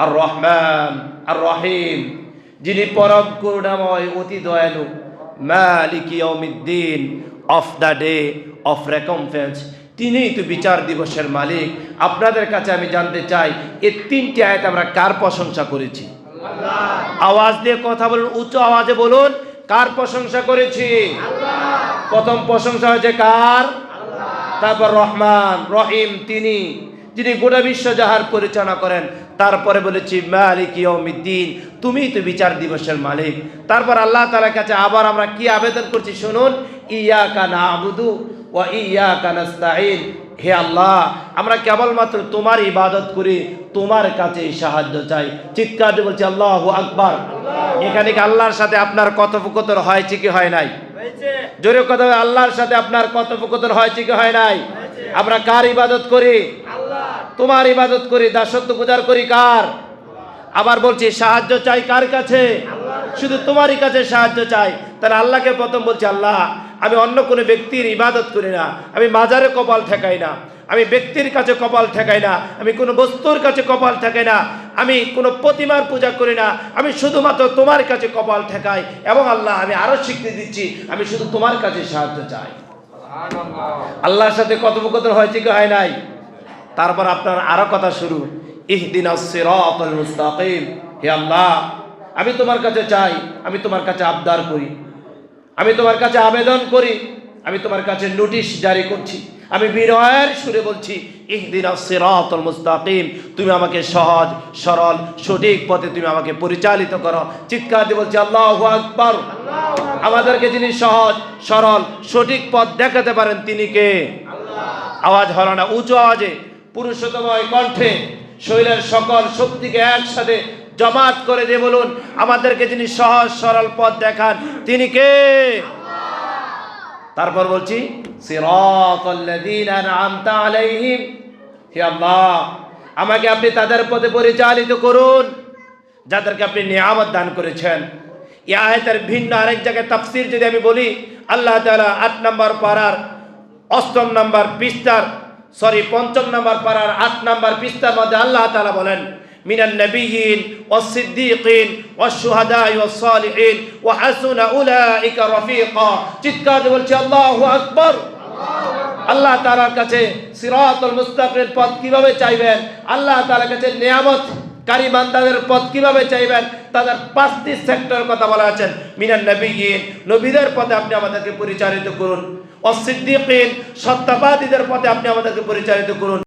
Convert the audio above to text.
আর রহমান আর রহিম যিনি পরম করুণাময়, অতি দয়ালু, মালিক of the day, of recompense. তিনিই তো বিচার দিবসের মালিক। আপনাদের কাছে আমি জানতে চাই এই তিনটি আয়াত আমরা কার প্রশংসা করেছি? আওয়াজ দিয়ে কথা বলুন, উচ্চ আওয়াজে বলুন, কার প্রশংসা করেছি? প্রথম প্রশংসা হয়েছে কার? তারপর রহমান, রহিম, তিনি, যিনি গোটা বিশ্ব যাহার পরিচালনা করেন। তারপরে বলেছি মালিক ইয়মিদ্দিন তুমি তো বিচার দিবসের মালিক। তারপর আল্লাহ তালার কাছে আবার আমরা কি আবেদন করছি শুনুন ইয়া কানা আবুদু ও ইয়া কানাস্তাইন হে আল্লাহ আমরা কেবলমাত্র তোমার ইবাদত করি তোমার কাছে সাহায্য চাই। চিৎকার দিয়ে বলছি আল্লাহ আকবার। এখানে কি আল্লাহর সাথে আপনার কথোপকথন হয়েছে কি হয় নাই? জোরে কথা আল্লাহর সাথে আপনার কথোপকথন হয়েছে কি হয় নাই? আমরা কার ইবাদত করি? তোমার ইবাদত করি দাসত্ব পূজার করি কার? আবার বলছি সাহায্য চাই কার কাছে? শুধু তোমারই কাছে সাহায্য চাই। তাহলে আল্লাহকে প্রথম বলছি আল্লাহ আমি অন্য কোনো ব্যক্তির ইবাদত করি না। আমি মাজারে কপাল ঠেকাই না। আমি ব্যক্তির কাছে কপাল ঠেকাই না। আমি কোনো বস্তুর কাছে কপাল ঠেকাই না। আমি কোনো প্রতিমার পূজা করি না। আমি শুধুমাত্র তোমার কাছে কপাল ঠেকাই এবং আল্লাহ আমি আরও স্বীকৃতি দিচ্ছি আমি শুধু তোমার কাছে সাহায্য চাই। আল্লাহর সাথে কথোপকথন হয়েছে কি হয় নাই? তারপর আপনার আরও কথা শুরু। হে আল্লাহ, আমি তোমার কাছে চাই, আমি তোমার কাছে আবদার করি। আমি তোমার কাছে আবেদন করি, আমি তোমার কাছে নোটিশ জারি করছি। আমি বিনয়ের সুরে বলছি ইহদিন সিরাতুল মুস্তাকিম, তুমি আমাকে সহজ, সরল, সঠিক পথে তুমি আমাকে পরিচালিত করো। চিৎকার দিয়ে বলছি, আল্লাহ আকবার। আমাদেরকে যিনি সহজ, সরল, সঠিক পথ দেখাতে পারেন, তিনি কে? আওয়াজ হলো না, উঁচু আওয়াজে। পুরুষোত্তময় কণ্ঠে শরীরের সকল শক্তিকে একসাথে জমাত করে দিয়ে বলুন আমাদেরকে যিনি সহজ সরল পথ দেখান তিনি কে? তারপর বলছি আলাইহিম। হে আল্লাহ আমাকে আপনি তাদের পথে পরিচালিত করুন যাদেরকে আপনি নিয়ামত দান করেছেন। এই আয়াতের ভিন্ন আরেক জায়গায় তাফসির যদি আমি বলি আল্লাহ তাআলা আট নম্বর পাড়ার অষ্টম নম্বর পৃষ্ঠার সরি, পঞ্চম নম্বর পাড়ার আট নম্বর পৃষ্ঠার মধ্যে আল্লাহ তালা বলেন নবিয়িন ওয়াস-সিদ্দীকিন ওয়াশ-শুহাদা'i ওয়াস-সালিহিন ও হাসুনা উলাইকা রাফিকা। চিৎকার বলছি, আল্লাহু আকবার। আল্লাহ তাআলার কাছে সিরাতুল মুস্তাকিমের পথ কীভাবে চাইবেন? আল্লাহ তাআলার কাছে নিয়ামত কারি তাদের পথ কীভাবে চাইবেন? তাদের পাঁচটি সেক্টর কথা বলা আছেন মিনান নবী নবীদের পথে আপনি আমাদেরকে পরিচালিত করুন। অসিদ্দিকিন, সত্যবাদীদের পথে আপনি আমাদেরকে পরিচালিত করুন।